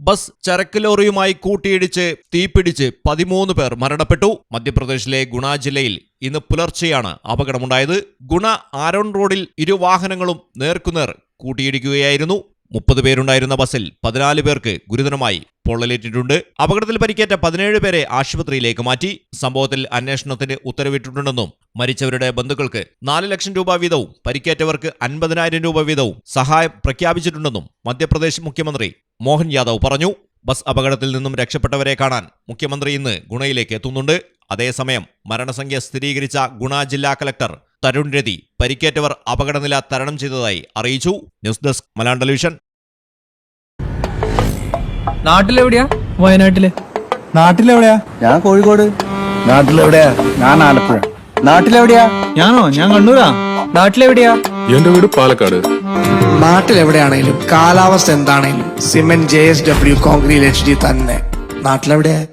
Bus ചരക്ക് ലോറിയുമായി കൂട്ടിയിടിച്ച് തീപിടിച്ച് പതിമൂന്ന് പേർ മരണപ്പെട്ടു. മധ്യപ്രദേശിലെ ഗുണ ജില്ലയിൽ ഇന്ന് പുലർച്ചെയാണ് അപകടമുണ്ടായത്. ഗുണ ആരോൺ റോഡിൽ ഇരു വാഹനങ്ങളും നേർക്കുനേർ കൂട്ടിയിടിക്കുകയായിരുന്നു. മുപ്പത് പേരുണ്ടായിരുന്ന ബസ്സിൽ പതിനാല് പേർക്ക് ഗുരുതരമായി പൊള്ളലേറ്റിട്ടുണ്ട്. അപകടത്തിൽ പരിക്കേറ്റ പതിനേഴ് പേരെ ആശുപത്രിയിലേക്ക് മാറ്റി. സംഭവത്തിൽ അന്വേഷണത്തിന് ഉത്തരവിട്ടിട്ടുണ്ടെന്നും മരിച്ചവരുടെ ബന്ധുക്കൾക്ക് നാല് ലക്ഷം രൂപ വീതവും പരിക്കേറ്റവർക്ക് അൻപതിനായിരം രൂപ വീതവും സഹായം പ്രഖ്യാപിച്ചിട്ടുണ്ടെന്നും മധ്യപ്രദേശ് മുഖ്യമന്ത്രി മോഹൻ യാദവ് പറഞ്ഞു. ബസ് അപകടത്തിൽ നിന്നും രക്ഷപ്പെട്ടവരെ കാണാൻ മുഖ്യമന്ത്രി ഇന്ന് ഗുണയിലേക്ക് എത്തുന്നുണ്ട്. അതേസമയം മരണസംഖ്യ സ്ഥിരീകരിച്ച ഗുണ ജില്ലാ കലക്ടർ തരുൺ രതി പരിക്കേറ്റവർ അപകടനില തരണം ചെയ്തതായി അറിയിച്ചു. News desk Malayalam television. നാട്ടിലെവിടെയാ? വയനാട്ടിൽ. നാട്ടിലെവിടെയാ? ഞാൻ കോഴിക്കോട്. നാട്ടിലെവിടെയാ? ഞാൻ ആലപ്പുഴ. നാട്ടിലെവിടെയാ? ഞാനോ? ഞാൻ കണ്ണൂരാ. നാട്ടിലെവിടെയാ? എന്റെ വീട് പാലക്കാട്. നാട്ടിലെവിടെയാണെങ്കിലും കാലാവസ്ഥ എന്താണെങ്കിലും cement J S W concrete H D തന്നെ. നാട്ടിലെവിടെയാ?